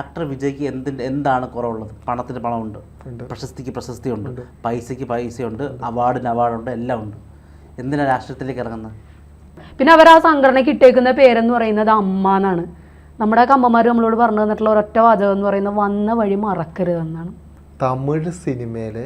Actor വിജയ്ക്ക് എന്തിന്റെ എന്താണ് കുറവുള്ളത്? പണത്തിന് പണമുണ്ട്. പ്രശസ്തിക്ക് പ്രശസ്തിയുണ്ട്. പൈസയ്ക്ക് പൈസയുണ്ട്. അവാർഡിന് അവാർഡുണ്ട്. എല്ലാം ഉണ്ട് എന്തിനാണ് രാഷ്ട്രീയത്തിലേക്ക് ഇറങ്ങുന്നത്? പിന്നെ അവർ ആ സംഘടനയ്ക്ക് ഇട്ടേക്കുന്ന പേരെന്ന് പറയുന്നത് അമ്മ എന്നാണ്. നമ്മുടെ അമ്മമാർ നമ്മളോട് പറഞ്ഞു തന്നിട്ടുള്ള ഒരൊറ്റ വാചകം എന്ന് പറയുന്നത് വന്ന വഴി മറക്കരുതെന്നാണ്. തമിഴ് സിനിമയിലെ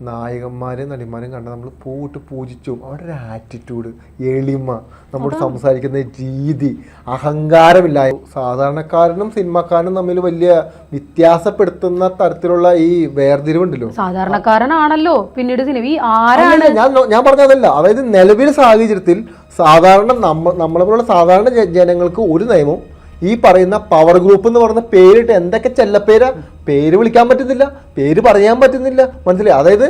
നായകന്മാരെയും നടിമാരെയും കണ്ട നമ്മൾ പൂവിട്ട് പൂജിച്ചു അവരുടെ ഒരു ആറ്റിറ്റ്യൂഡ് എളിമ നമ്മോട് സംസാരിക്കുന്ന രീതി അഹങ്കാരമില്ല സാധാരണക്കാരനും സിനിമക്കാരനും തമ്മിൽ വലിയ വ്യത്യാസപ്പെടുത്തുന്ന തരത്തിലുള്ള ഈ വേർതിരിവുണ്ടല്ലോ. സാധാരണക്കാരനാണല്ലോ. പിന്നീട് സിനിമ ഈ ആരാണ്? ഞാൻ ഞാൻ പറഞ്ഞതല്ല. അതായത് നിലവിലെ സാഹചര്യത്തിൽ സാധാരണ നമ്മ നമ്മളെ പോലുള്ള സാധാരണ ജനങ്ങൾക്ക് ഒരു നിയമം ഈ പറയുന്ന പവർ ഗ്രൂപ്പ് എന്ന് പറയുന്ന പേരിട്ട് എന്തൊക്കെ ചെല്ലപ്പേരാ? പേര് വിളിക്കാൻ പറ്റുന്നില്ല പേര് പറയാൻ പറ്റുന്നില്ല. മനസ്സിലായി? അതായത്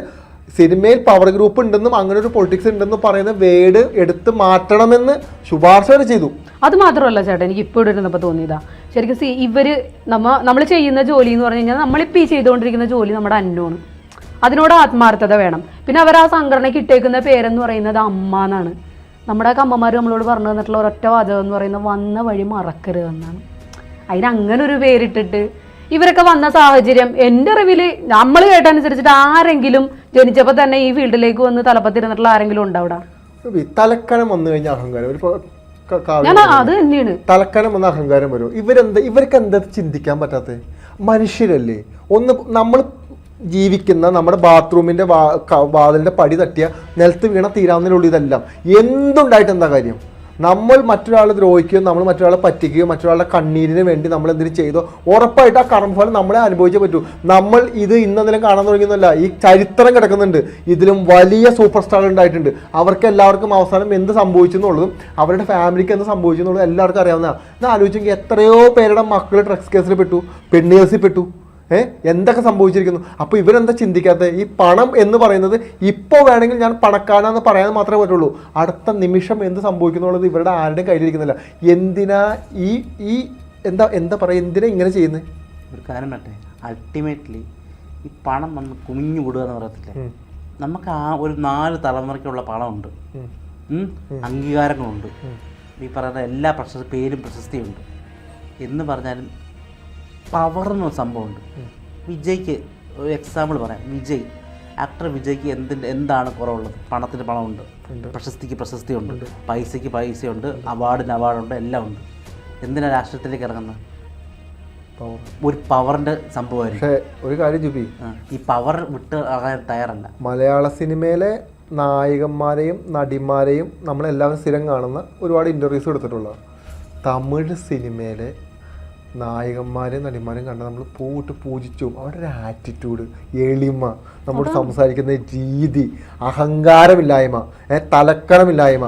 സിനിമയിൽ പവർ ഗ്രൂപ്പ് ഉണ്ടെന്നും അങ്ങനെ ഒരു പൊളിറ്റിക്സ് ഉണ്ടെന്നും പറയുന്ന വേഡ് എടുത്ത് മാറ്റണമെന്ന് ശുപാർശ വരെ ചെയ്തു. അത് മാത്രമല്ല ചേട്ടാ എനിക്ക് ഇപ്പോൾ ഇരുന്നപ്പോൾ തോന്നിയതാ. ശരിക്കും സി ഇവർ നമ്മ നമ്മൾ ചെയ്യുന്ന ജോലി എന്ന് പറഞ്ഞു കഴിഞ്ഞാൽ നമ്മളിപ്പോൾ ഈ ചെയ്തുകൊണ്ടിരിക്കുന്ന ജോലി നമ്മുടെ അന്നോണ്. അതിനോട് ആത്മാർത്ഥത വേണം. പിന്നെ അവർ ആ സംഘടനയ്ക്ക് ഇട്ടേക്കുന്ന പേരെന്ന് പറയുന്നത് അമ്മ എന്നാണ് നമ്മുടെ കമ്മമാർ നമ്മളോട് പറഞ്ഞു തന്നിട്ടുള്ള ഒരൊറ്റ വാചകം എന്ന് പറയുന്നത് വന്ന വഴി മറക്കരുത് എന്നാണ്. അതിന് അങ്ങനെ ഒരു പേരിട്ടിട്ട് ഇവരൊക്കെ വന്ന സാഹചര്യം എന്റെ അറിവിൽ നമ്മൾ കേട്ടനുസരിച്ചിട്ട് ആരെങ്കിലും ജനിച്ചപ്പോൾ തന്നെ ഈ ഫീൽഡിലേക്ക് വന്ന് തലപ്പത്തിരുന്നിട്ടുള്ള ആരെങ്കിലും ഉണ്ടോ അവിടെ? ഈ തലക്കനം വന്നു കഴിഞ്ഞാൽ അഹങ്കാരം ഒരു ഞാൻ അത് തന്നെയാണ്. തലക്കനം എന്ന അഹങ്കാരം വരും. ഇവരെന്താ ഇവർക്ക് എന്താ ചിന്തിക്കാൻ പറ്റാത്തത്? മനുഷ്യരല്ലേ. ഒന്ന് നമ്മൾ ജീവിക്കുന്ന നമ്മുടെ ബാത്റൂമിന്റെ വാ വാതിലിന്റെ പടി തട്ടിയ നിലത്ത് വീണ തീരാവുന്നതിനുള്ള ഇതെല്ലാം. എന്തുണ്ടായിട്ട് എന്താ കാര്യം? നമ്മൾ മറ്റൊരാളെ ദ്രോഹിക്കുകയോ നമ്മൾ മറ്റൊരാളെ പറ്റിക്കുകയോ മറ്റൊരാളുടെ കണ്ണീരിന് വേണ്ടി നമ്മൾ എന്തെങ്കിലും ചെയ്തോ? ഉറപ്പായിട്ട് ആ കർമ്മഫലം നമ്മളെ അനുഭവിച്ചേ പറ്റൂ. നമ്മൾ ഇത് ഇന്നെന്തെങ്കിലും കാണാൻ തുടങ്ങിയെന്നല്ല. ഈ ചരിത്രം കിടക്കുന്നുണ്ട്. ഇതിലും വലിയ സൂപ്പർ സ്റ്റാർ ഉണ്ടായിട്ടുണ്ട്. അവർക്ക് എല്ലാവർക്കും അവസാനം എന്ത് സംഭവിച്ചു എന്നുള്ളതും അവരുടെ ഫാമിലിക്ക് എന്ത് സംഭവിച്ചു എന്നുള്ളതും എല്ലാവർക്കും അറിയാവുന്നതാണ്. എന്നാൽ ആലോചിച്ചെങ്കിൽ എത്രയോ പേരുടെ മക്കൾ ഡ്രഗ്സ് കേസിൽ പെട്ടു പെണ്ണ് കേസിൽ പെട്ടു. ഏ? എന്തൊക്കെ സംഭവിച്ചിരിക്കുന്നു? അപ്പോൾ ഇവരെന്താ ചിന്തിക്കാത്തത് ഈ പണം എന്ന് പറയുന്നത് ഇപ്പോൾ വേണമെങ്കിൽ ഞാൻ പണക്കാരാന്ന് പറയാൻ മാത്രമേ പറ്റുള്ളൂ. അടുത്ത നിമിഷം എന്ത് സംഭവിക്കുന്നുള്ളത് ഇവരുടെ ആരുടെയും കയ്യിലിരിക്കുന്നില്ല. എന്തിനാ ഈ ഈ എന്താ എന്താ പറയുക എന്തിനാ ഇങ്ങനെ ചെയ്യുന്നത് ഒരു കാര്യം പറ്റേ അൾട്ടിമേറ്റ്ലി ഈ പണം വന്ന് കുമിഞ്ഞു വിടുക എന്ന് പറയത്തില്ലേ? നമുക്ക് ആ ഒരു നാല് തലമുറയ്ക്കുള്ള പണമുണ്ട്? അംഗീകാരങ്ങളുണ്ട്. ഈ പറയുന്ന എല്ലാ പ്രശസ്തി പേരും പ്രശസ്തിയുണ്ട്. എന്ന് പറഞ്ഞാലും പവർ എന്ന സംഭവമുണ്ട് വിജയ്ക്ക് ഒരു എക്സാമ്പിൾ പറയാം. വിജയ്. ആക്ടർ വിജയ്ക്ക് എന്തിന്റെ എന്താണ് കുറവുള്ളത്? പണത്തിന് പണമുണ്ട്. പ്രശസ്തിക്ക് പ്രശസ്തിയുണ്ട്. പൈസയ്ക്ക് പൈസയുണ്ട്. അവാർഡിന് അവാർഡുണ്ട് എല്ലാം ഉണ്ട്. എന്തിനാണ് രാഷ്ട്രീയത്തിലേക്ക് ഇറങ്ങുന്നത്? ഒരു പവറിന്റെ സംഭവമായിരുന്നു പക്ഷേ ഒരു കാര്യം ജുബി. ഈ പവർ വിട്ട് തയ്യാറല്ല. മലയാള സിനിമയിലെ നായകന്മാരെയും നടിമാരെയും നമ്മളെല്ലാവരും സ്ഥിരം കാണുന്ന ഒരുപാട് ഇന്റർവ്യൂസ് എടുത്തിട്ടുള്ളതാണ്. തമിഴ് സിനിമയിലെ നായകന്മാരെയും നടിമാരെയും കണ്ട നമ്മൾ പൂവിട്ട് പൂജിച്ചു. അവരുടെ ഒരു ആറ്റിറ്റ്യൂഡ് എളിമ നമ്മൾ സംസാരിക്കുന്ന രീതി അഹങ്കാരമില്ലായ്മ തലക്കണമില്ലായ്മ.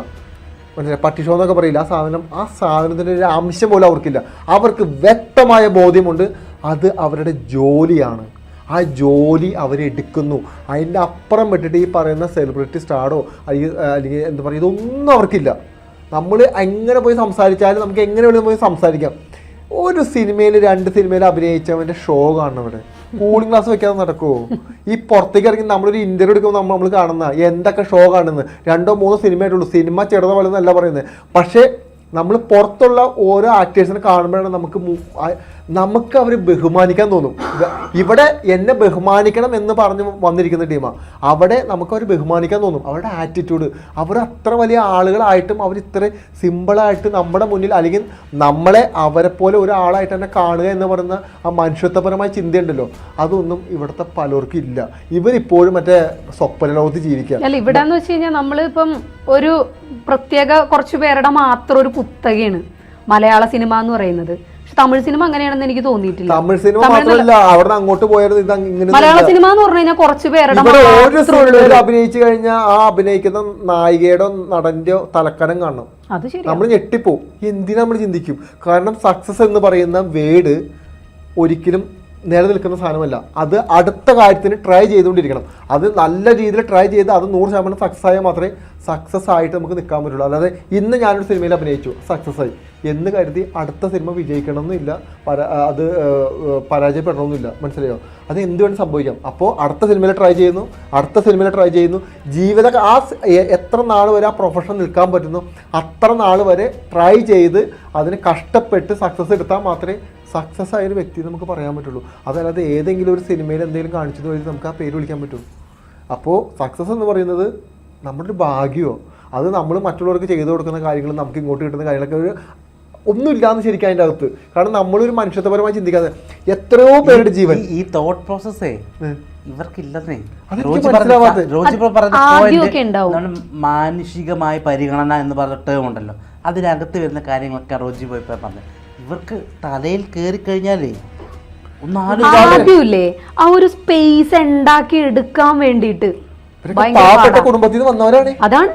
മനസ്സിലായി? പട്ടിഷോ എന്നൊക്കെ പറയില്ല ആ സാധനം ആ സാധനത്തിന്റെ ഒരു അംശം പോലും അവർക്കില്ല. അവർക്ക് വ്യക്തമായ ബോധ്യമുണ്ട് അത് അവരുടെ ജോലിയാണ്. ആ ജോലി അവരെടുക്കുന്നു അതിന്റെ അപ്പുറം വിട്ടിട്ട് ഈ പറയുന്ന സെലിബ്രിറ്റി സ്റ്റാറോ അല്ലെങ്കിൽ അല്ലെങ്കിൽ എന്താ പറയുക ഇതൊന്നും അവർക്കില്ല. നമ്മൾ എങ്ങനെ പോയി സംസാരിച്ചാലും നമുക്ക് എങ്ങനെ വേണമെങ്കിലും പോയി സംസാരിക്കാം. ഒരു സിനിമയിൽ രണ്ട് സിനിമയിൽ അഭിനയിച്ചവന്റെ ഷോ കാണണം ഇവിടെ. കൂളിംഗ് ഗ്ലാസ് വെക്കാതെ നടക്കുമോ ഈ പുറത്തേക്ക് ഇറങ്ങി നമ്മളൊരു ഇന്റർവ്യൂ എടുക്കുമ്പോൾ നമ്മൾ നമ്മൾ കാണുന്ന എന്തൊക്കെ ഷോ കാണുന്നത് രണ്ടോ മൂന്നോ സിനിമ ആയിട്ടുള്ളൂ. സിനിമ ചെറുത പോലെ എന്നല്ല പറയുന്നത് പക്ഷേ നമ്മൾ പുറത്തുള്ള ഓരോ ആക്ടേഴ്സിനെ കാണുമ്പോഴാണ് നമുക്ക് നമുക്ക് അവർ ബഹുമാനിക്കാൻ തോന്നും. ഇവിടെ എന്നെ ബഹുമാനിക്കണം എന്ന് പറഞ്ഞ് വന്നിരിക്കുന്ന ടീമാണ് അവിടെ നമുക്ക് അവർ ബഹുമാനിക്കാൻ തോന്നും. അവരുടെ ആറ്റിറ്റ്യൂഡ് അവർ അത്ര വലിയ ആളുകളായിട്ടും അവർ ഇത്ര സിമ്പിളായിട്ട് നമ്മുടെ മുന്നിൽ അല്ലെങ്കിൽ നമ്മളെ അവരെ പോലെ ഒരാളായിട്ട് തന്നെ കാണുക എന്ന് പറയുന്ന ആ മനുഷ്യത്വപരമായ ചിന്തയുണ്ടല്ലോ. അതൊന്നും ഇവിടുത്തെ പലർക്കും ഇല്ല. ഇവരിപ്പോഴും മറ്റേ സ്വപ്ന ലോകത്ത് ജീവിക്കുക. അല്ല ഇവിടെ എന്ന് വെച്ച് കഴിഞ്ഞാൽ നമ്മളിപ്പം ഒരു പ്രത്യേക കുറച്ച് പേരുടെ മാത്രം ഒരു കുത്തകയാണ് മലയാള സിനിമ എന്ന് പറയുന്നത്. തമിഴ് സിനിമ അങ്ങനെയാണെന്ന് എനിക്ക് തോന്നിയിട്ടില്ല. തമിഴ് സിനിമ മാത്രമല്ല അവിടെ അങ്ങോട്ട് പോയത് ഇത് ഇങ്ങനെ മലയാള സിനിമ എന്ന് പറഞ്ഞു കഴിഞ്ഞാൽ കുറച്ച് പേരുടെ ഒരു സിനിമയിൽ അഭിനയിച്ചു കഴിഞ്ഞാൽ ആ അഭിനയിക്കുന്ന നായികയുടെ നടന്റെയോ തലക്കനം കാണണം. അത് ശരി നമ്മൾ ഞെട്ടിപ്പോവും. എന്തിനാ നമ്മൾ ചിന്തിക്കും? കാരണം സക്സസ് എന്ന് പറയുന്ന വേഡ് ഒരിക്കലും നിലനിൽക്കുന്ന സാധനമല്ല. അത് അടുത്ത കാര്യത്തിന് ട്രൈ ചെയ്തുകൊണ്ടിരിക്കണം. അത് നല്ല രീതിയിൽ ട്രൈ ചെയ്ത് അത് നൂറ് ശതമാനം സക്സസ് ആയാൽ മാത്രമേ സക്സസ് ആയിട്ട് നമുക്ക് നിൽക്കാൻ പറ്റുള്ളൂ. അല്ലാതെ ഇന്ന് ഞാനൊരു സിനിമയിൽ അഭിനയിച്ചു. സക്സസ് ആയി. എന്ന് കരുതി അടുത്ത സിനിമ വിജയിക്കണമെന്നില്ല. പരാ അത് പരാജയപ്പെടണമെന്നില്ല. മനസ്സിലായോ? അത് എന്ത് വേണം സംഭവിക്കാം. അപ്പോൾ അടുത്ത സിനിമയിൽ ട്രൈ ചെയ്യുന്നു. അടുത്ത സിനിമയിൽ ട്രൈ ചെയ്യുന്നു. ജീവിത ആ എത്ര നാൾ വരെ ആ പ്രൊഫഷൻ നിൽക്കാൻ പറ്റുന്നു. അത്ര നാൾ വരെ ട്രൈ ചെയ്ത് അതിന് കഷ്ടപ്പെട്ട് സക്സസ് എടുത്താൽ മാത്രമേ സക്സസ് ആയ ഒരു വ്യക്തി നമുക്ക് പറയാൻ പറ്റുള്ളൂ. അതല്ലാതെ ഏതെങ്കിലും ഒരു സിനിമയിൽ എന്തെങ്കിലും കാണിച്ചത് വഴി നമുക്ക് ആ പേര് വിളിക്കാൻ പറ്റും. അപ്പോൾ സക്സസ് എന്ന് പറയുന്നത് നമ്മുടെ ഒരു ഭാഗ്യമോ അത് നമ്മൾ മറ്റുള്ളവർക്ക് ചെയ്തു കൊടുക്കുന്ന കാര്യങ്ങൾ നമുക്ക് ഇങ്ങോട്ട് കിട്ടുന്ന കാര്യങ്ങളൊക്കെ ഒരു ഒന്നുമില്ലാന്ന് ശരിക്കും അതിന്റെ അകത്ത്. കാരണം നമ്മളൊരു മനുഷ്യത്വപരമായി ചിന്തിക്കാതെ എത്രയോ പേരുടെ ജീവൻ. ഈ- തോട്ട് പ്രോസസ്സേ. ഇവർക്കില്ലെന്നേ. മാനുഷികമായ പരിഗണന എന്ന് പറഞ്ഞ ടേം ഉണ്ടല്ലോ. അതിനകത്ത് വരുന്ന കാര്യങ്ങളൊക്കെ റോജി പോയി ഇപ്പൊ പറഞ്ഞത്. ഇവർക്ക് തലയിൽ കയറി കഴിഞ്ഞാലേ ആദ്യമില്ലേ? ആ ഒരു സ്പേസ് ഉണ്ടാക്കി എടുക്കാൻ വേണ്ടിയിട്ട്. പാവപ്പെട്ട കുടുംബത്തിൽ നിന്ന് വന്നവരാണ്. അതാണ്.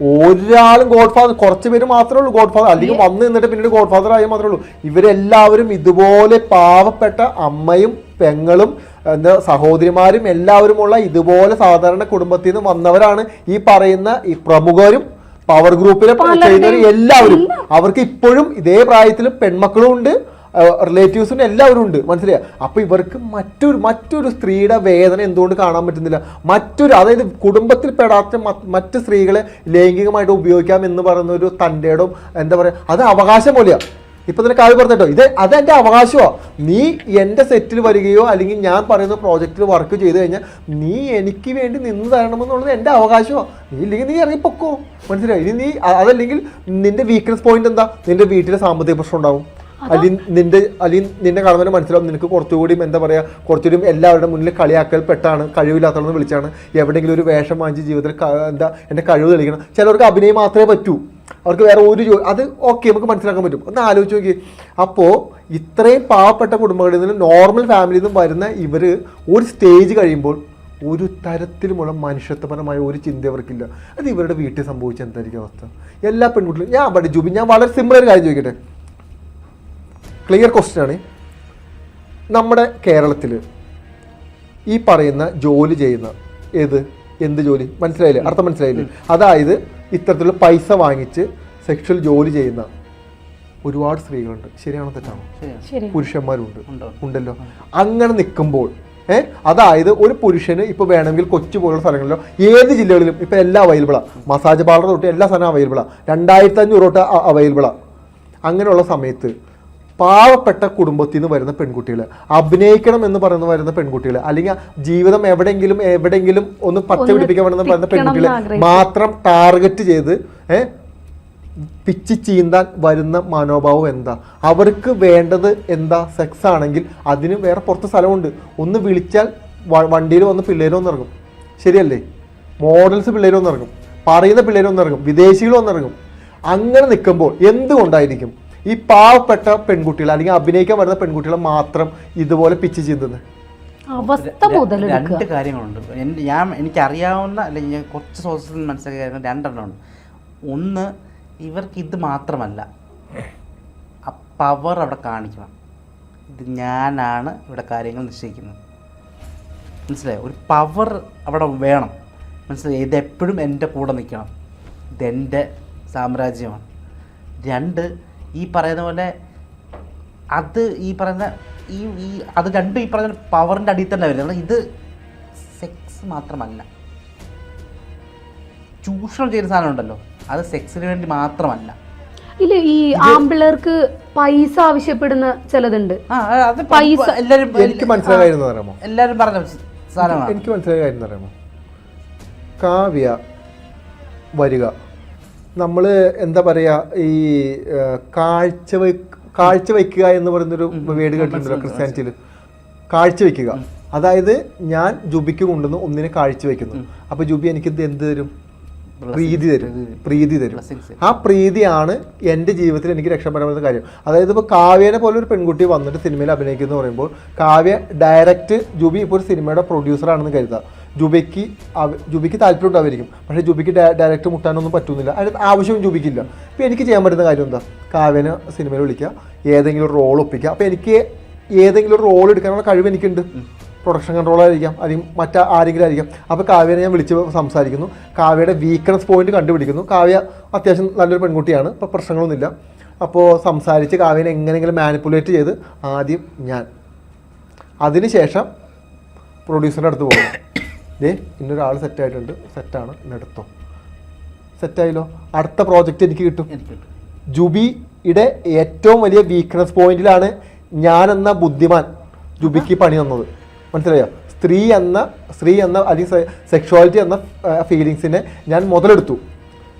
ഒരാളും ഗോഡ് ഫാദർ കുറച്ച് പേര് മാത്രമേ ഉള്ളൂ ഗോഡ് ഫാദർ അല്ലെങ്കിൽ വന്ന് നിന്നിട്ട് പിന്നീട് ഗോഡ് ഫാദർ ആയി മാത്രമേ ഉള്ളൂ. ഇവരെല്ലാവരും ഇതുപോലെ പാവപ്പെട്ട അമ്മയും പെങ്ങളും എന്താ സഹോദരിമാരും എല്ലാവരുമുള്ള ഇതുപോലെ സാധാരണ കുടുംബത്തിൽ നിന്ന് വന്നവരാണ് ഈ പറയുന്ന ഈ പ്രമുഖരും പവർ ഗ്രൂപ്പിലെ ചെയ്യുന്നവർ എല്ലാവരും. അവർക്ക് ഇപ്പോഴും ഇതേ പ്രായത്തിൽ പെൺമക്കളും ഉണ്ട്. റിലേറ്റീവ്സിനും എല്ലാവരും ഉണ്ട്. മനസ്സിലായോ? അപ്പൊ ഇവർക്ക് മറ്റൊരു മറ്റൊരു സ്ത്രീയുടെ വേദന എന്തുകൊണ്ട് കാണാൻ പറ്റുന്നില്ല? മറ്റൊരു അതായത് കുടുംബത്തിൽ പെടാത്ത മറ്റ് സ്ത്രീകളെ ലൈംഗികമായിട്ട് ഉപയോഗിക്കാം എന്ന് പറയുന്ന ഒരു തന്റെ എന്താ പറയുക അത് അവകാശം പോലെയാ. ഇപ്പൊ തന്നെ കാവ്യ പറഞ്ഞിട്ടോ? ഇത് അത് എന്റെ അവകാശമോ നീ എന്റെ സെറ്റിൽ വരികയോ അല്ലെങ്കിൽ ഞാൻ പറയുന്ന പ്രോജക്റ്റിൽ വർക്ക് ചെയ്ത് കഴിഞ്ഞാൽ നീ എനിക്ക് വേണ്ടി നിന്ന് തരണമെന്നുള്ളത് എന്റെ അവകാശമോ നീ ഇല്ലെങ്കിൽ നീ ഇറങ്ങിപ്പൊക്കോ? മനസ്സിലായി? ഇനി നീ അതല്ലെങ്കിൽ നിന്റെ വീക്ക്നെസ് പോയിന്റ് എന്താ? നിന്റെ വീട്ടിലെ സാമ്പത്തിക പ്രശ്നം ഉണ്ടാവും. അല്ലെങ്കിൽ നിന്റെ അല്ലെങ്കിൽ നിന്റെ കടമനെ മനസ്സിലാവും. നിനക്ക് കുറച്ചുകൂടി എന്താ പറയാ കുറച്ചുകൂടി എല്ലാവരുടെ മുന്നിൽ കളിയാക്കൽ പെട്ടാണ് കഴിവില്ലാത്തവരെന്ന് വിളിച്ചാണ്. എവിടെയെങ്കിലും ഒരു വേഷം വാങ്ങിച്ച് ജീവിതത്തിൽ എന്താ എന്റെ കഴിവ് തെളിയിക്കണം. ചിലവർക്ക് അഭിനയം മാത്രമേ പറ്റൂ. അവർക്ക് വേറെ ഒരു ജോലി അത് ഓക്കെ നമുക്ക് മനസ്സിലാക്കാൻ പറ്റും. ഒന്ന് ആലോചിച്ച് നോക്കി അപ്പോൾ ഇത്രയും പാവപ്പെട്ട കുടുംബങ്ങളിൽ നിന്നും നോർമൽ ഫാമിലിയിൽ നിന്നും വരുന്ന ഇവർ ഒരു സ്റ്റേജ് കഴിയുമ്പോൾ ഒരു തരത്തിലുമുള്ള മനുഷ്യത്വപരമായ ഒരു ചിന്ത അവർക്കില്ല അത് ഇവരുടെ വീട്ടിൽ സംഭവിച്ച എന്തായിരിക്കും അവസ്ഥ? എല്ലാ പെൺകുട്ടികളും ഞാൻ പഠിച്ചു. ജൂബി ഞാൻ വളരെ സിമ്പിൾ ഒരു കാര്യം ചോദിക്കട്ടെ? ക്ലിയർ ക്വസ്റ്റ്യൻ ആണ്. നമ്മുടെ കേരളത്തിൽ ഈ പറയുന്ന ജോലി ചെയ്യുന്ന ഏത്? എന്ത് ജോലി? മനസ്സിലായില്ലേ? അർത്ഥം മനസ്സിലായില്ലേ? അതായത് ഇത്തരത്തിലുള്ള പൈസ വാങ്ങിച്ച് സെക്ഷൽ ജോലി ചെയ്യുന്ന ഒരുപാട് സ്ത്രീകളുണ്ട്. ശരിയാണോ തെറ്റാണോ? ശരി പുരുഷന്മാരുണ്ട്. ഉണ്ടല്ലോ. അങ്ങനെ നിൽക്കുമ്പോൾ ഏ അതായത് ഒരു പുരുഷന് ഇപ്പൊ വേണമെങ്കിൽ കൊച്ചു പോലുള്ള സ്ഥലങ്ങളിലോ ഏത് ജില്ലകളിലും ഇപ്പൊ എല്ലാം അവൈലബിളാ മസാജ് പാർലർ തൊട്ട് എല്ലാ സ്ഥലവും അവൈലബിളാ രണ്ടായിരത്തി അഞ്ഞൂറ് തൊട്ട് അവൈലബിളാ അങ്ങനെയുള്ള സമയത്ത് പാവപ്പെട്ട കുടുംബത്തിൽ നിന്ന് വരുന്ന പെൺകുട്ടികൾ അഭിനയിക്കണം എന്ന് പറയുന്ന വരുന്ന പെൺകുട്ടികൾ അല്ലെങ്കിൽ ജീവിതം എവിടെയെങ്കിലും എവിടെയെങ്കിലും ഒന്ന് പച്ച പിടിപ്പിക്കാൻ വേണമെന്ന് പറയുന്ന പെൺകുട്ടികൾ മാത്രം ടാർഗറ്റ് ചെയ്ത് ഏഹ് പിച്ച് ചീന്താൻ വരുന്ന മനോഭാവം എന്താ? അവർക്ക് വേണ്ടത് എന്താ? സെക്സ് ആണെങ്കിൽ അതിന് വേറെ പുറത്ത് സ്ഥലമുണ്ട്. ഒന്ന് വിളിച്ചാൽ വണ്ടിയിൽ വന്ന് പിള്ളേരും ഇറങ്ങും. ശരിയല്ലേ? മോഡൽസ് പിള്ളേരും ഇറങ്ങും. പറയുന്ന പിള്ളേരും വന്നിറങ്ങും വിദേശികളും ഇറങ്ങും. അങ്ങനെ നിൽക്കുമ്പോൾ എന്തുകൊണ്ടായിരിക്കും? ഈ പാവപ്പെട്ട പെൺകുട്ടികൾ അല്ലെങ്കിൽ അഭിനയിക്കാൻ വരുന്ന പെൺകുട്ടികളെ മാത്രം ഇതുപോലെ പിച്ച് ചെയ്തത് അവസ്ഥ മുതൽ രണ്ട് കാര്യങ്ങളുണ്ട്. ഞാൻ എനിക്കറിയാവുന്ന അല്ലെങ്കിൽ ഞാൻ കുറച്ച് സോഴ്സസ് മനസ്സിലാക്കിയ കാര്യങ്ങൾ രണ്ടെണ്ണം ഉണ്ട് ഒന്ന് ഇവർക്ക് ഇത് മാത്രമല്ല. ആ പവർ അവിടെ കാണിക്കണം. ഇത് ഞാനാണ് ഇവിടെ കാര്യങ്ങൾ നിശ്ചയിക്കുന്നത്. മനസ്സിലായോ? ഒരു പവർ അവിടെ വേണം. മനസ്സിലായി? ഇത് എപ്പോഴും എന്റെ കൂടെ നിൽക്കണം. ഇതെന്റെ സാമ്രാജ്യമാണ്. രണ്ട് ഈ പറയുന്ന പോലെ അത് ഈ പറയുന്ന ഈ ഈ അത് രണ്ടും ഈ പറയുന്ന പവറിന്റെ അടിയിൽ തന്നെ വരുന്നത്. ഇത് സെക്സ് മാത്രമല്ല. ചൂഷണം ചെയ്യുന്ന സാധനം ഉണ്ടല്ലോ. അത് സെക്സിന് വേണ്ടി മാത്രമല്ല. ഇല്ല ഈ ആമ്പിള്ളേർക്ക് പൈസ ആവശ്യപ്പെടുന്ന ചിലതുണ്ട്. പൈസ- എനിക്ക് പറയുമ്പോൾ എല്ലാവരും പറഞ്ഞ സാധനമാണ് എനിക്ക് മനസ്സിലായ കാര്യം കാവ്യ വരിക. നമ്മൾ എന്താ പറയുക ഈ കാഴ്ച കാഴ്ച വയ്ക്കുക എന്ന് പറയുന്നൊരു വേട് കേട്ടിട്ടുണ്ടല്ലോ ക്രിസ്ത്യാനിറ്റിയിൽ കാഴ്ച വയ്ക്കുക അതായത് ഞാൻ ജുബിക്ക് കൊണ്ടുവന്ന് ഒന്നിനെ കാഴ്ച വയ്ക്കുന്നു അപ്പൊ ജുബി എനിക്ക് എന്ത് തരും? പ്രീതി തരും. പ്രീതി തരും. ആ പ്രീതിയാണ് എന്റെ ജീവിതത്തിൽ എനിക്ക് രക്ഷപ്പെടാൻ കാര്യം. അതായത് ഇപ്പോൾ കാവ്യനെ പോലെ ഒരു പെൺകുട്ടി വന്നിട്ട് സിനിമയിൽ അഭിനയിക്കുന്നു പറയുമ്പോൾ കാവ്യ ഡയറക്റ്റ് ജുബി ഇപ്പോൾ ഒരു സിനിമയുടെ പ്രൊഡ്യൂസറാണെന്ന് കരുതുക ജുബിക്ക് അവ- ജുബിക്ക് താല്പര്യം ഉണ്ടായിരിക്കും പക്ഷേ ജുബിക്ക് ഡയറക്റ്റ് മുട്ടാനൊന്നും പറ്റുന്നില്ല. അതിന് ആവശ്യവും ജുബിക്കില്ല. അപ്പോൾ എനിക്ക് ചെയ്യാൻ പറ്റുന്ന കാര്യം എന്താ? കാവ്യനെ സിനിമയിൽ വിളിക്കുക. ഏതെങ്കിലും റോൾ ഒപ്പിക്കുക. അപ്പോൾ എനിക്ക് ഏതെങ്കിലും ഒരു റോൾ എടുക്കാനുള്ള കഴിവ് എനിക്കുണ്ട്. പ്രൊഡക്ഷൻ കൺട്രോൾ ആയിരിക്കാം. അല്ലെങ്കിൽ മറ്റ ആരെങ്കിലും ആയിരിക്കാം. അപ്പോൾ കാവ്യനെ ഞാൻ വിളിച്ച് സംസാരിക്കുന്നു. കാവ്യയുടെ വീക്ക്നെസ് പോയിന്റ് കണ്ടുപിടിക്കുന്നു. കാവ്യ അത്യാവശ്യം നല്ലൊരു പെൺകുട്ടിയാണ്. ഇപ്പോൾ പ്രശ്നങ്ങളൊന്നുമില്ല. അപ്പോൾ സംസാരിച്ച് കാവ്യനെ എങ്ങനെയെങ്കിലും മാനിപ്പുലേറ്റ് ചെയ്ത് ആദ്യം ഞാൻ. അതിനുശേഷം പ്രൊഡ്യൂസറിന്റെ അടുത്ത് പോകും. ദേ ഇന്നൊരാൾ സെറ്റായിട്ടുണ്ട് സെറ്റാണ് ഇന്നെടുത്തോ. സെറ്റായല്ലോ അടുത്ത പ്രോജക്റ്റ് എനിക്ക് കിട്ടും. എനിക്ക് കിട്ടും. ജുബിയുടെ ഏറ്റവും വലിയ വീക്ക്നെസ് പോയിന്റിലാണ് ഞാൻ എന്ന ബുദ്ധിമാൻ ജുബിക്ക് പണി തന്നത്. മനസ്സിലായോ? സ്ത്രീ എന്ന സ്ത്രീ എന്ന അല്ലെങ്കിൽ സെക്ഷുവാലിറ്റി എന്ന ഫീലിങ്സിനെ ഞാൻ മുതലെടുത്തു.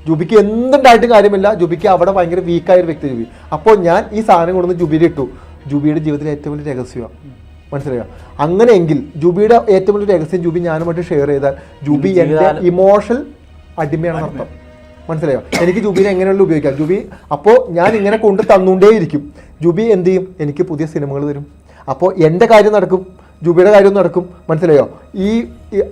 ജുബിക്ക് എന്തുണ്ടായിട്ടും കാര്യമില്ല. ജുബിക്ക് അവിടെ ഭയങ്കര വീക്കായ ഒരു വ്യക്തി ജുബി. അപ്പോൾ ഞാൻ ഈ സാധനം കൊണ്ടുവന്ന് ജുബിയിൽ ഇട്ടു ജുബിയുടെ ജീവിതത്തിലെ ഏറ്റവും വലിയ രഹസ്യമാണ്. മനസ്സിലായോ? അങ്ങനെയെങ്കിൽ ജൂബിയുടെ ഏറ്റവും വലിയ രഹസ്യം ജൂബി ഞാനുമായിട്ട് ഷെയർ ചെയ്താൽ ജൂബി എന്റെ ഇമോഷണൽ അടിമയാണെന്ന് അർത്ഥം മനസ്സിലായോ? എനിക്ക് ജൂബിനെ എങ്ങനെയുള്ള ഉപയോഗിക്കാം? ജൂബി അപ്പോൾ ഞാൻ ഇങ്ങനെ കൊണ്ട് തന്നുകൊണ്ടേയിരിക്കും. ജൂബി എന്ത് ചെയ്യും? എനിക്ക് പുതിയ സിനിമകൾ തരും. അപ്പോൾ എന്റെ കാര്യം നടക്കും ജൂബിയുടെ കാര്യം നടക്കും. മനസ്സിലായോ? ഈ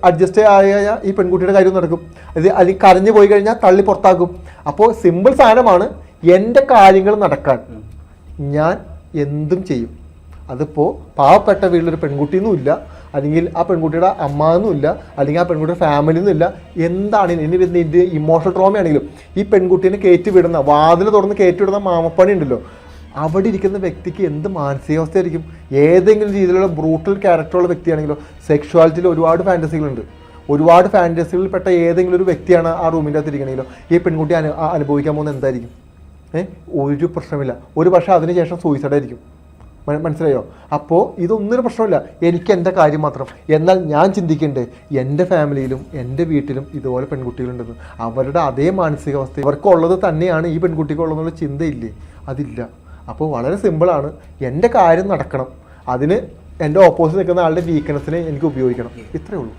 അഡ്ജസ്റ്റ് ആയ ഈ പെൺകുട്ടിയുടെ കാര്യം നടക്കും. അത് അല്ലെങ്കിൽ കരഞ്ഞു പോയി കഴിഞ്ഞാൽ തള്ളി പുറത്താക്കും അപ്പോൾ സിമ്പിൾ സാധനമാണ് എന്റെ കാര്യങ്ങൾ നടക്കാൻ. ഞാൻ എന്തും ചെയ്യും. അതിപ്പോൾ പാവപ്പെട്ട വീട്ടിലൊരു പെൺകുട്ടിയൊന്നുമില്ല അല്ലെങ്കിൽ ആ പെൺകുട്ടിയുടെ അമ്മ എന്നുമില്ല അല്ലെങ്കിൽ ആ പെൺകുട്ടിയുടെ ഫാമിലി ഒന്നുമില്ല എന്താണ് ഇനി വരുന്ന ഇത് ഇമോഷണൽ ട്രോമയാണെങ്കിലും ഈ പെൺകുട്ടീനെ കയറ്റി വിടുന്ന വാതിൽ തുറന്ന് കയറ്റി വിടുന്ന മാമപ്പണി ഉണ്ടല്ലോ. അവിടെ ഇരിക്കുന്ന വ്യക്തിക്ക് എന്ത് മാനസികാവസ്ഥയായിരിക്കും? ഏതെങ്കിലും രീതിയിലുള്ള ബ്രൂട്ടൽ ക്യാരക്ടറുള്ള വ്യക്തിയാണെങ്കിലോ സെക്ഷുവാലിറ്റിയിൽ ഒരുപാട് ഫാന്റസികളുണ്ട് ഒരുപാട് ഫാന്റസികളിൽ പെട്ട ഏതെങ്കിലും ഒരു വ്യക്തിയാണ് ആ റൂമിന്റെ അകത്ത് ഇരിക്കണമെങ്കിലോ ഈ പെൺകുട്ടി അനു അനുഭവിക്കാൻ പോകുന്നത് എന്തായിരിക്കും? ഒരു പ്രശ്നമില്ല. ഒരു പക്ഷേ അതിനുശേഷം സൂയിസൈഡ് ആയിരിക്കും. മന- മനസ്സിലായോ? അപ്പോൾ ഇതൊന്നിനും പ്രശ്നമില്ല. എനിക്ക് എന്റെ കാര്യം മാത്രം. എന്നാൽ ഞാൻ ചിന്തിക്കേണ്ടേ എന്റെ ഫാമിലിയിലും എന്റെ വീട്ടിലും ഇതുപോലെ പെൺകുട്ടികളുണ്ടെന്ന് അവരുടെ അതേ മാനസികാവസ്ഥ ഇവർക്കുള്ളത് തന്നെയാണ് ഈ പെൺകുട്ടിക്കുള്ളതെന്നുള്ള ചിന്തയില്ലേ? അതില്ല. അപ്പോൾ വളരെ സിമ്പിളാണ്. എന്റെ കാര്യം നടക്കണം. അതിന് എന്റെ ഓപ്പോസിറ്റ് നിൽക്കുന്ന ആളുടെ വീക്ക്നെസ്സിനെ എനിക്ക് ഉപയോഗിക്കണം. ഇത്രയേ ഉള്ളൂ.